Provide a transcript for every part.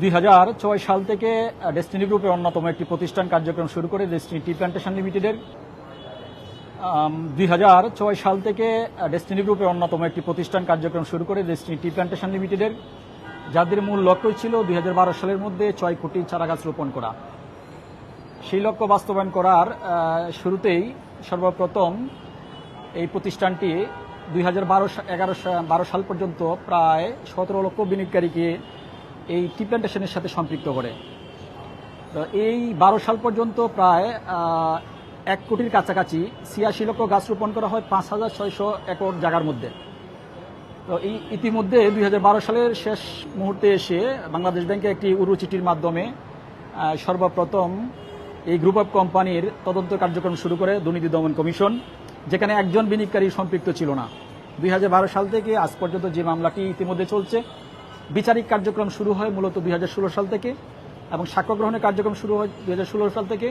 দুই হাজার ছয় সাল থেকে ডেস্টিনি গ্রুপের অন্যতম একটি প্রতিষ্ঠান কার্যক্রম শুরু করে ডেস্টিনি টি প্ল্যান্টেশন লিমিটেডের দুই হাজার ছয় সাল থেকে ডেস্টিনি গ্রুপের অন্যতম একটি প্রতিষ্ঠান কার্যক্রম শুরু করে ডেস্টিনি টি প্ল্যান্টেশন লিমিটেডের যাদের মূল লক্ষ্য ছিল দুই হাজার বারো সালের মধ্যে ছয় কোটি চারাগাছ রোপণ করা। সেই লক্ষ্য বাস্তবায়ন করার শুরুতেই সর্বপ্রথম এই প্রতিষ্ঠানটি দুই হাজার বারো সাল পর্যন্ত প্রায় সতেরো লক্ষ বিনিয়োগকারীকে এই টি প্ল্যান্টেশনের সাথে সম্পৃক্ত করে। তো এই বারো সাল পর্যন্ত প্রায় এক কোটির কাছাকাছি ছিয়াশি লক্ষ গাছ রোপণ করা হয় পাঁচ হাজার ছয়শো একর জায়গার মধ্যে। তো এই ইতিমধ্যে দুই হাজার বারো সালের শেষ মুহূর্তে এসে বাংলাদেশ ব্যাংকে একটি উরু চিঠির মাধ্যমে সর্বপ্রথম এই গ্রুপ অফ কোম্পানির তদন্ত কার্যক্রম শুরু করে দুর্নীতি দমন কমিশন, যেখানে একজন বিনিয়োগকারী সম্পৃক্ত ছিল না। দুই হাজার বারো সাল থেকে আজ পর্যন্ত যে মামলাটি ইতিমধ্যে চলছে বিচারিক কার্যক্রম শুরু হয় মূলত দু হাজার ষোলো সাল থেকে এবং সাক্ষ্য গ্রহণের কার্যক্রম শুরু হয় দুই হাজার ষোলো সাল থেকে।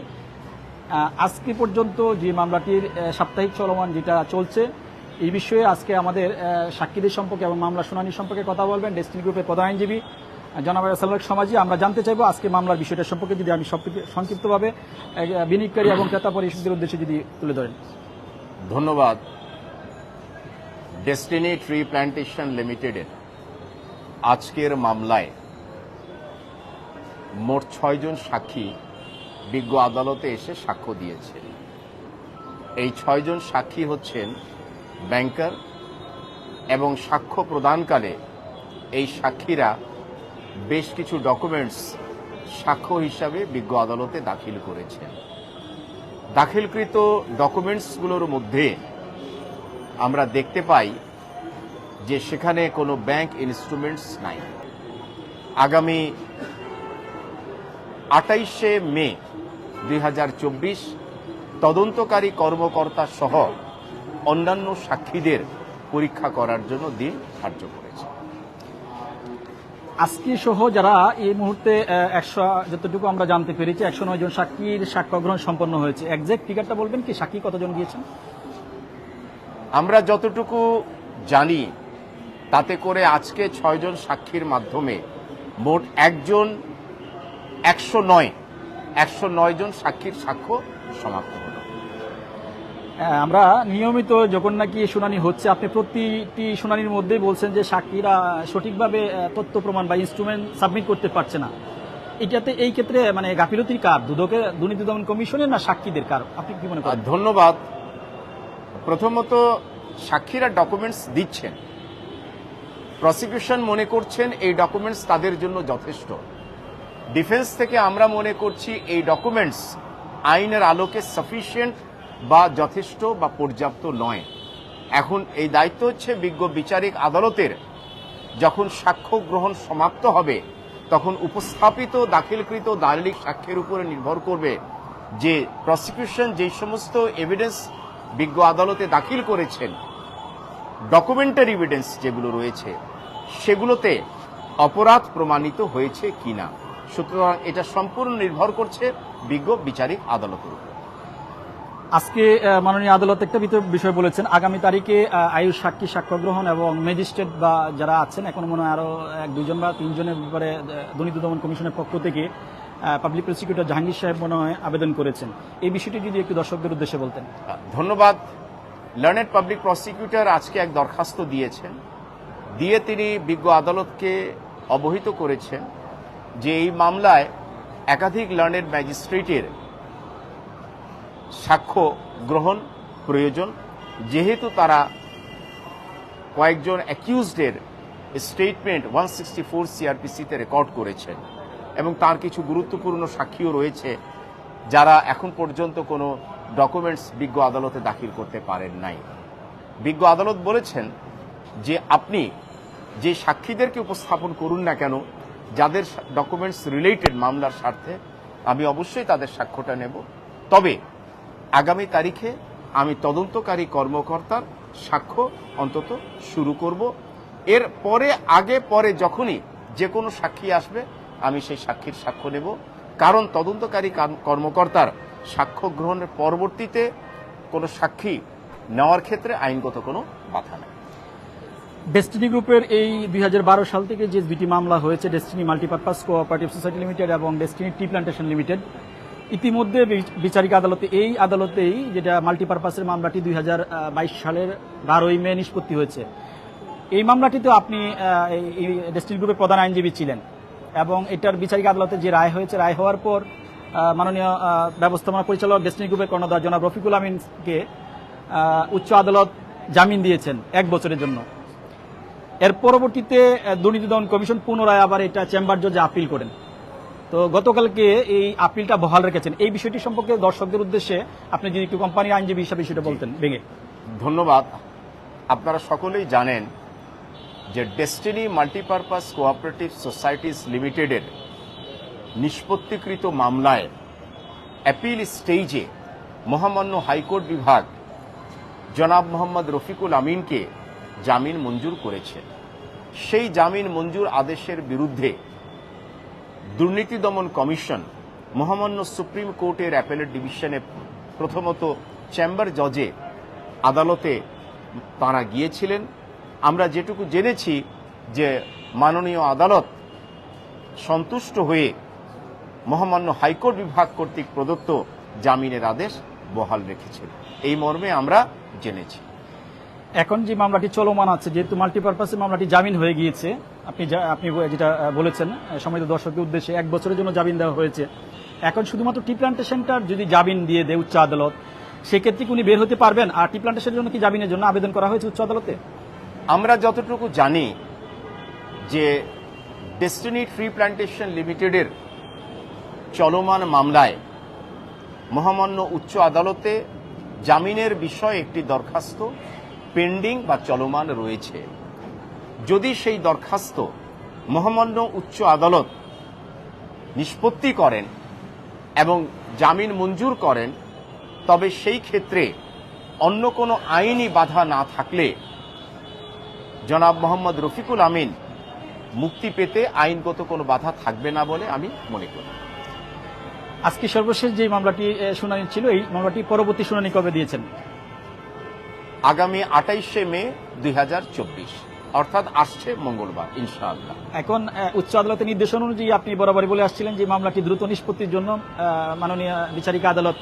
আজকে পর্যন্ত যে মামলাটির সাপ্তাহিক চলমান যেটা চলছে, এই বিষয়ে আজকে আমাদের সাক্ষীদের সম্পর্কে এবং মামলা শুনানি সম্পর্কে কথা বলবেন ডেস্টিনি গ্রুপের প্রধান আইনজীবী জনাব সালাক সমাজি। আমরা জানতে চাইব আজকে মামলার বিষয়টা সম্পর্কে যদি আমি সংক্ষিপ্তভাবে বিনিয়োগকারী এবং ক্রেতা পরিষদের উদ্দেশ্যে যদি তুলে ধরেন। ধন্যবাদ। ডেস্টিনি ট্রি প্ল্যান্টেশন লিমিটেডের আজকের মামলায় মোট ছয়জন সাক্ষী বিজ্ঞ আদালতে এসে সাক্ষ্য দিয়েছে। এই ছয়জন সাক্ষী হচ্ছেন ব্যাংকার এবং সাক্ষ্য প্রদানকালে এই সাক্ষীরা বেশ কিছু ডকুমেন্টস সাক্ষ্য হিসাবে বিজ্ঞ আদালতে দাখিল করেছেন। দাখিলকৃত ডকুমেন্টসগুলোর মধ্যে আমরা দেখতে পাই যে সেখানে কোনো ব্যাংক ইনস্ট্রুমেন্টস নাই। আগামী আটাইশে মে দুই তদন্তকারী কর্মকর্তা সহ অন্যান্য সাক্ষীদের পরীক্ষা করার জন্য দিন ধার্য করেছে। আজকে সহ যারা এই মুহূর্তে একশো যতটুকু আমরা জানতে পেরেছি একশো নয় জন সাক্ষীর সাক্ষ্য গ্রহণ সম্পন্ন হয়েছে। একজ্যাক্ট ফিগারটা বলবেন কি? সাক্ষী কতজন গিয়েছেন? আমরা যতটুকু জানি তাতে করে আজকে ছয়জন সাক্ষীর মাধ্যমে মোট একজন একশো নয় একশো নয় জন সাক্ষীর সাক্ষ্য সমাপ্ত হলো। হ্যাঁ, আমরা নিয়মিত যখন নাকি শুনানি হচ্ছে আপনি প্রতিটি শুনানির মধ্যেই বলছেন যে সাক্ষীরা সঠিকভাবে তথ্য প্রমাণ বা ইনস্ট্রুমেন্ট সাবমিট করতে পারছে না। এটাতে এই ক্ষেত্রে মানে গাফিলতির কার? দুদকের দুর্নীতি দমন কমিশনের না সাক্ষীদের কার? আপনি কি মনে করেন? ধন্যবাদ। প্রথমত সাক্ষীরা ডকুমেন্টস দিচ্ছেন। প্রসিকিউশন মনে করছেন এই ডকুমেন্টস তাদের জন্য যথেষ্ট। ডিফেন্স থেকে আমরা মনে করছি এই ডকুমেন্টস আইনের আলোকে সাফিসিয়েন্ট বা যথেষ্ট বা পর্যাপ্ত নয়। এখন এই দায়িত্ব হচ্ছে বিজ্ঞ বিচারিক আদালতের। যখন সাক্ষ্য গ্রহণ সমাপ্ত হবে, তখন উপস্থাপিত, দাখিলকৃত দালিলিক সাক্ষ্যের উপরে নির্ভর করবে যে প্রসিকিউশন যেই সমস্ত এভিডেন্স বিজ্ঞ আদালতে দাখিল করেছেন ডকুমেন্টারি এভিডেন্স যেগুলো রয়েছে সেগুলোতে অপরাধ প্রমাণিত হয়েছে কিনা। সুতরাং এটা সম্পূর্ণ নির্ভর করছে বিজ্ঞ বিচারিক আদালতের উপর। আজকে মাননীয় আদালত একটা বিষয় বলেছেন আগামী তারিখে আয়ুষ সাক্ষী সাক্ষ্য গ্রহণ এবং ম্যাজিস্ট্রেট বা যারা আছেন এখন মনে হয় আরও এক দুজন বা তিনজনের ব্যাপারে দুর্নীতি দমন কমিশনের পক্ষ থেকে পাবলিক প্রসিকিউটর জাহাঙ্গীর সাহেব মনে হয় আবেদন করেছেন। এই বিষয়টি যদি একটু দর্শকদের উদ্দেশ্যে বলতেন। ধন্যবাদ। লার্নেড পাবলিক প্রসিকিউটর আজকে এক দরখাস্ত দিয়েছেন, দিয়ে তিনি বিজ্ঞ আদালতকে অবহিত করেছেন যে এই মামলায় একাধিক লার্নেড ম্যাজিস্ট্রেটের সাক্ষ্য গ্রহণ প্রয়োজন। যেহেতু তারা কয়েকজন অ্যাকিউজডের স্টেটমেন্ট ওয়ান সিক্সটি ফোর সিআরপিসিতে রেকর্ড করেছেন এবং তার কিছু গুরুত্বপূর্ণ সাক্ষীও রয়েছে যারা এখন পর্যন্ত কোনো ডকুমেন্টস বিজ্ঞ আদালতে দাখিল করতে পারেন নাই। বিজ্ঞ আদালত বলেছেন যে আপনি যে সাক্ষীদেরকে উপস্থাপন করুন না কেন, যাদের ডকুমেন্টস রিলেটেড মামলার স্বার্থে, আমি অবশ্যই তাদের সাক্ষ্যটা নেব। তবে আগামী তারিখে আমি তদন্তকারী কর্মকর্তার সাক্ষ্য অন্তত শুরু করব। এর পরে, আগে পরে যখনই যে কোনো সাক্ষী আসবে, আমি সেই সাক্ষীর সাক্ষ্য নেব। কারণ তদন্তকারী কর্মকর্তার সাক্ষ্য গ্রহণের পরবর্তীতে কোনো সাক্ষী নেওয়ার ক্ষেত্রে আইনগত কোনো বাধা নেই। ডেস্টিনি গ্রুপের এই দু হাজার বারো সাল থেকে যে দুটি মামলা হয়েছে Destiny multipurpose cooperative society limited এবং ডেস্টিনি টি প্ল্যান্টেশন লিমিটেড ইতিমধ্যে বিচারিক আদালতে এই আদালতেই যেটা মাল্টিপারপাসের মামলাটি দুই হাজার বাইশ সালের বারোই মে নিষ্পত্তি হয়েছে। এই মামলাটিতে আপনি ডেস্টিনি গ্রুপের প্রধান আইনজীবী ছিলেন। এবং এটার বিচারিক আদালতে যে রায় হয়েছে রায় হওয়ার পর মাননীয় ব্যবস্থাপনা পরিচালক ডেস্টিনি গ্রুপের কর্ণধার জনাব রফিকুল আমিনকে উচ্চ আদালত জামিন দিয়েছেন এক বছরের জন্য। এর পরবর্তীতে দুর্নীতি দমন কমিশন পুনরায় আবার এটা চেম্বার জজে আপিল করেন। তো গতকালকে এই আপিলটা বহাল রেখেছেন। এই বিষয়টি সম্পর্কে দর্শকদের উদ্দেশ্যে আপনি যদি একটু কোম্পানির আইনজীবী হিসাবে বিষয়টা বলতেন। ভেঙে ধন্যবাদ। আপনারা সকলেই জানেন যে ডেস্টিনি মাল্টিপারপাস কোঅপারেটিভ সোসাইটিস লিমিটেডের নিষ্পত্তিকৃত মামলায় অ্যাপিল স্টেজে মহামান্য হাইকোর্ট বিভাগ জনাব মোহাম্মদ রফিকুল আমিনকে জামিন মঞ্জুর করেছে। সেই জামিন মঞ্জুর আদেশের বিরুদ্ধে দুর্নীতি দমন কমিশন মহামান্য সুপ্রিম কোর্টের অ্যাপেলেট ডিভিশনে প্রথমত চেম্বার জজে আদালতে তাঁরা গিয়েছিলেন। আমরা যেটুকু জেনেছি যে মাননীয় আদালত সন্তুষ্ট হয়ে মহামান্য হাইকোর্ট বিভাগ কর্তৃক প্রদত্ত জামিনের আদেশ বহাল রেখেছেন এই মর্মে আমরা জেনেছি। এখন যে মামলাটি চলমান আছে যেহেতু মাল্টিপারপাসে মামলাটি জামিন হয়ে গিয়েছে আপনি আপনি যেটা বলেছেন আহ, দর্শকের উদ্দেশ্যে এক বছরের জন্য জামিন দেওয়া হয়েছে। এখন শুধুমাত্র টি প্লান্টেশনটার যদি জামিন দিয়ে দেয় উচ্চ আদালত সেক্ষেত্রে কি উনি বের হতে পারবেন? আর টি প্লান্টেশনের জন্য কি জামিনের জন্য আবেদন করা হয়েছে উচ্চ আদালতে? আমরা যতটুকু জানি যে ডেস্টিনি ট্রি প্ল্যান্টেশন লিমিটেডের চলমান মামলায় মহামান্য উচ্চ আদালতে জামিনের বিষয়ে একটি দরখাস্ত পেন্ডিং বা চলমান রয়েছে। যদি সেই দরখাস্ত মহামান্য উচ্চ আদালত নিষ্পত্তি করেন এবং জামিন মঞ্জুর করেন, তবে সেই ক্ষেত্রে অন্য কোনো আইনি বাধা না থাকলে জনাব মোহাম্মদ রফিকুল আমিন মুক্তি পেতে আইনগত কোনো বাধা থাকবে না বলে আমি মনে করি। আজকে সর্বশেষ যে মামলাটি শুনানি ছিল এই মামলাটি পরবর্তী শুনানি কবে দিয়েছেন? আগামী আটাইশে মে দুই হাজার চব্বিশ। অর্থাৎ আসছে মঙ্গলবার ইনশাআল্লাহ। এখন উচ্চ আদালতের নির্দেশনা অনুযায়ী আপনি বরাবরই বলে আসছিলেন যে মামলাটি দ্রুত নিষ্পত্তির জন্য মাননীয় বিচারিকা আদালত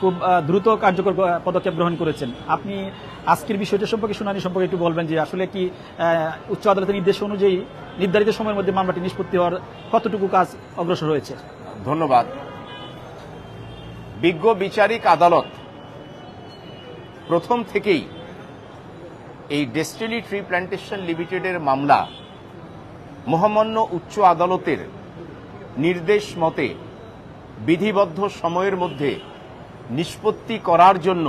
খুব দ্রুত কার্যকর পদক্ষেপ গ্রহণ করেছেন। আপনি আজকের বিষয়টা সম্পর্কে শুনানি সম্পর্কে একটু বলবেন যে আসলে কি উচ্চ আদালতের নির্দেশ অনুযায়ী নির্ধারিত সময়ের মধ্যে মামলাটি নিষ্পত্তি হওয়ার কতটুকু কাজ অগ্রসর হয়েছে? ধন্যবাদ। বিজ্ঞ বিচারিক আদালত প্রথম থেকেই এই ডেস্টিনি ট্রি প্ল্যান্টেশন লিমিটেডের মামলা মহামান্য উচ্চ আদালতের নির্দেশ মতে বিধিবদ্ধ সময়ের মধ্যে নিষ্পত্তি করার জন্য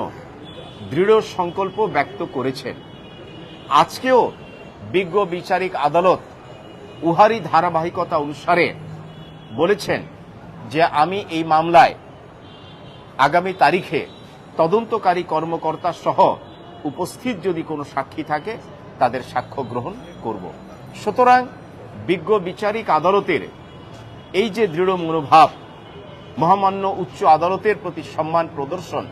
দৃঢ় সংকল্প ব্যক্ত করেছেন। আজকেও বিজ্ঞ বিচারিক আদালত উহারি ধারাবাহিকতা অনুসারে বলেছেন যে আমি এই মামলায় আগামী তারিখে তদন্তকারী কর্মকর্তা সহ উপস্থিত যদি কোনো সাক্ষী থাকে, তাদের সাক্ষ্য গ্রহণ করব। সুতরাং বিজ্ঞ বিচারিক আদালতের এই যে দৃঢ় মনোভাব, মহামান্য উচ্চ আদালতের প্রতি সম্মান প্রদর্শন,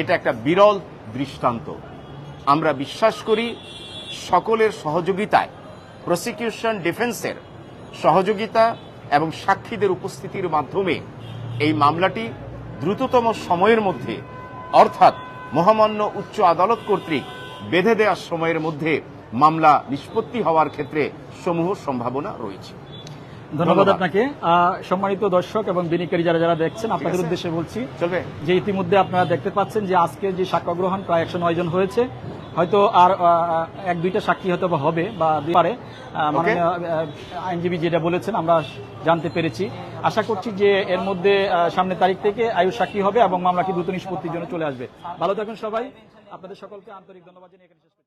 এটা একটা বিরল দৃষ্টান্ত। আমরা বিশ্বাস করি সকলের সহযোগিতায় প্রসিকিউশন ডিফেন্সের সহযোগিতা এবং সাক্ষীদের উপস্থিতির মাধ্যমে এই মামলাটি দ্রুততম সময়ের মধ্যে, অর্থাৎ মহামান্য উচ্চ আদালত কর্তৃক বেঁধে দেওয়ার সময়ের মধ্যে মামলা নিষ্পত্তি হওয়ার ক্ষেত্রে সমূহ সম্ভাবনা রয়েছে। ধন্যবাদ। আপনাকে। সম্মানিত দর্শক এবং বিনিকারী যারা যারা দেখছেন আপনাদের উদ্দেশ্যে বলছি যে ইতিমধ্যে আপনারা দেখতে পাচ্ছেন যে আজকে যে সাক্ষ্য গ্রহণ প্রায় একশো নয় জন হয়েছে। হয়তো আর এক দুইটা সাক্ষী হয়তো বা হবে বা পারে। মাননীয় আইনজীবী যেটা বলেছেন আমরা জানতে পেরেছি। আশা করছি যে এর মধ্যে আহ, সামনের তারিখ থেকে আয়ু সাক্ষী হবে এবং মামলাটি দ্রুত নিষ্পত্তির জন্য চলে আসবে। ভালো থাকুন সবাই। আপনাদের সকলকে আন্তরিক ধন্যবাদ জানিয়ে।